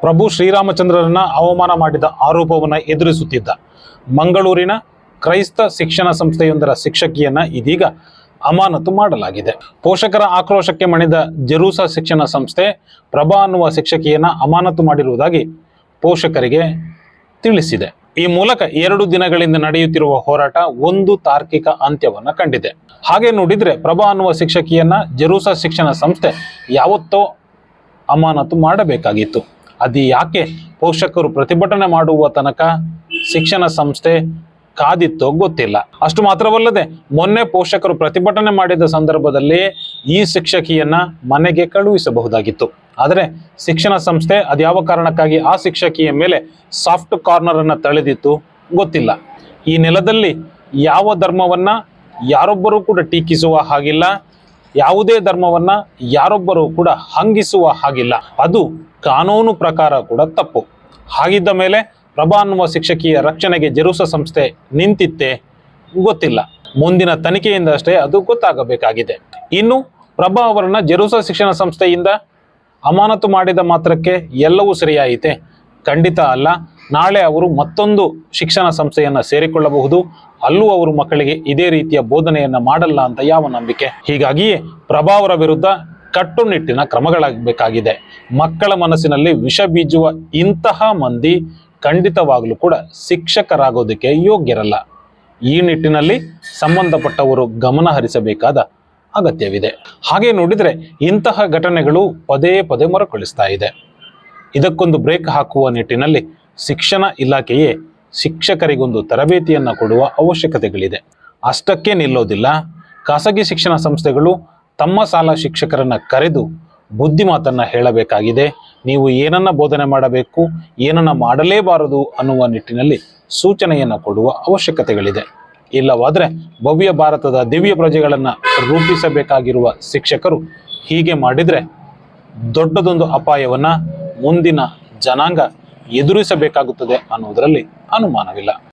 ಪ್ರಭು ಶ್ರೀರಾಮಚಂದ್ರರನ್ನ ಅವಮಾನ ಮಾಡಿದ ಆರೋಪವನ್ನು ಎದುರಿಸುತ್ತಿದ್ದ ಮಂಗಳೂರಿನ ಕ್ರೈಸ್ತ ಶಿಕ್ಷಣ ಸಂಸ್ಥೆಯೊಂದರ ಶಿಕ್ಷಕಿಯನ್ನ ಇದೀಗ ಅಮಾನತು ಮಾಡಲಾಗಿದೆ. ಪೋಷಕರ ಆಕ್ರೋಶಕ್ಕೆ ಮಣಿದ ಜೆರೂಸಾ ಶಿಕ್ಷಣ ಸಂಸ್ಥೆ ಪ್ರಭಾ ಅನ್ನುವ ಶಿಕ್ಷಕಿಯನ್ನ ಅಮಾನತು ಮಾಡಿರುವುದಾಗಿ ಪೋಷಕರಿಗೆ ತಿಳಿಸಿದೆ. ಈ ಮೂಲಕ ಎರಡು ದಿನಗಳಿಂದ ನಡೆಯುತ್ತಿರುವ ಹೋರಾಟ ಒಂದು ತಾರ್ಕಿಕ ಅಂತ್ಯವನ್ನ ಕಂಡಿದೆ. ಹಾಗೆ ನೋಡಿದ್ರೆ ಪ್ರಭಾ ಅನ್ನುವ ಶಿಕ್ಷಕಿಯನ್ನ ಜೆರೂಸಾ ಶಿಕ್ಷಣ ಸಂಸ್ಥೆ ಯಾವತ್ತೋ ಅಮಾನತು ಮಾಡಬೇಕಾಗಿತ್ತು. ಅದು ಯಾಕೆ ಪೋಷಕರು ಪ್ರತಿಭಟನೆ ಮಾಡುವ ತನಕ ಶಿಕ್ಷಣ ಸಂಸ್ಥೆ ಕಾದಿತ್ತೋ ಗೊತ್ತಿಲ್ಲ. ಅಷ್ಟು ಮಾತ್ರವಲ್ಲದೆ ಮೊನ್ನೆ ಪೋಷಕರು ಪ್ರತಿಭಟನೆ ಮಾಡಿದ ಸಂದರ್ಭದಲ್ಲಿ ಈ ಶಿಕ್ಷಕಿಯನ್ನ ಮನೆಗೆ ಕಳುಹಿಸಬಹುದಾಗಿತ್ತು. ಆದರೆ ಶಿಕ್ಷಣ ಸಂಸ್ಥೆ ಅದ್ಯಾವ ಕಾರಣಕ್ಕಾಗಿ ಆ ಶಿಕ್ಷಕಿಯ ಮೇಲೆ ಸಾಫ್ಟ್ ಕಾರ್ನರ್ ಅನ್ನ ತಳೆದಿತ್ತು ಗೊತ್ತಿಲ್ಲ. ಈ ನೆಲದಲ್ಲಿ ಯಾವ ಧರ್ಮವನ್ನ ಯಾರೊಬ್ಬರೂ ಕೂಡ ಟೀಕಿಸುವ ಹಾಗಿಲ್ಲ. ಯಾವುದೇ ಧರ್ಮವನ್ನ ಯಾರೊಬ್ಬರು ಕೂಡ ಹಂಗಿಸುವ ಹಾಗಿಲ್ಲ. ಅದು ಕಾನೂನು ಪ್ರಕಾರ ಕೂಡ ತಪ್ಪು. ಹಾಗಿದ್ದ ಮೇಲೆ ಪ್ರಭಾ ಅನ್ನುವ ಶಿಕ್ಷಕಿಯ ರಕ್ಷಣೆಗೆ ಜೆರೂಸ ಸಂಸ್ಥೆ ನಿಂತಿತ್ತೆ ಗೊತ್ತಿಲ್ಲ. ಮುಂದಿನ ತನಿಖೆಯಿಂದ ಅಷ್ಟೇ ಅದು ಗೊತ್ತಾಗಬೇಕಾಗಿದೆ. ಇನ್ನು ಪ್ರಭಾ ಅವರನ್ನ ಜೆರೂಸ ಶಿಕ್ಷಣ ಸಂಸ್ಥೆಯಿಂದ ಅಮಾನತು ಮಾಡಿದ ಮಾತ್ರಕ್ಕೆ ಎಲ್ಲವೂ ಸರಿಯಾಯಿತೆ? ಖಂಡಿತ ಅಲ್ಲ. ನಾಳೆ ಅವರು ಮತ್ತೊಂದು ಶಿಕ್ಷಣ ಸಂಸ್ಥೆಯನ್ನು ಸೇರಿಕೊಳ್ಳಬಹುದು. ಅಲ್ಲೂ ಅವರು ಮಕ್ಕಳಿಗೆ ಇದೇ ರೀತಿಯ ಬೋಧನೆಯನ್ನು ಮಾಡಲ್ಲ ಅಂತ ಯಾವ ನಂಬಿಕೆ? ಹೀಗಾಗಿಯೇ ಪ್ರಭಾವರ ವಿರುದ್ಧ ಕಟ್ಟುನಿಟ್ಟಿನ ಕ್ರಮಗಳಾಗಬೇಕಾಗಿದೆ. ಮಕ್ಕಳ ಮನಸ್ಸಿನಲ್ಲಿ ವಿಷ ಬೀಜುವ ಇಂತಹ ಮಂದಿ ಖಂಡಿತವಾಗಲೂ ಕೂಡ ಶಿಕ್ಷಕರಾಗೋದಕ್ಕೆ ಯೋಗ್ಯರಲ್ಲ. ಈ ನಿಟ್ಟಿನಲ್ಲಿ ಸಂಬಂಧಪಟ್ಟವರು ಗಮನ ಹರಿಸಬೇಕಾದ ಅಗತ್ಯವಿದೆ. ಹಾಗೆ ನೋಡಿದರೆ ಇಂತಹ ಘಟನೆಗಳು ಪದೇ ಪದೇ ಮರುಕಳಿಸ್ತಾ ಇದೆ. ಇದಕ್ಕೊಂದು ಬ್ರೇಕ್ ಹಾಕುವ ನಿಟ್ಟಿನಲ್ಲಿ ಶಿಕ್ಷಣ ಇಲಾಖೆಯೇ ಶಿಕ್ಷಕರಿಗೊಂದು ತರಬೇತಿಯನ್ನು ಕೊಡುವ ಅವಶ್ಯಕತೆಗಳಿದೆ. ಅಷ್ಟಕ್ಕೆ ನಿಲ್ಲೋದಿಲ್ಲ. ಖಾಸಗಿ ಶಿಕ್ಷಣ ಸಂಸ್ಥೆಗಳು ತಮ್ಮ ಸಾಲ ಶಿಕ್ಷಕರನ್ನು ಕರೆದು ಬುದ್ಧಿ ಮಾತನ್ನ ಹೇಳಬೇಕಾಗಿದೆ. ನೀವು ಏನನ್ನ ಬೋಧನೆ ಮಾಡಬೇಕು, ಏನನ್ನ ಮಾಡಲೇಬಾರದು ಅನ್ನುವ ನಿಟ್ಟಿನಲ್ಲಿ ಸೂಚನೆಯನ್ನು ಕೊಡುವ ಅವಶ್ಯಕತೆಗಳಿದೆ. ಇಲ್ಲವಾದರೆ ಭವ್ಯ ಭಾರತದ ದಿವ್ಯ ಪ್ರಜೆಗಳನ್ನು ರೂಪಿಸಬೇಕಾಗಿರುವ ಶಿಕ್ಷಕರು ಹೀಗೆ ಮಾಡಿದರೆ ದೊಡ್ಡದೊಂದು ಅಪಾಯವನ್ನು ಮುಂದಿನ ಜನಾಂಗ ಎದುರಿಸಬೇಕಾಗುತ್ತದೆ ಅನ್ನುವುದರಲ್ಲಿ ಅನುಮಾನವಿಲ್ಲ.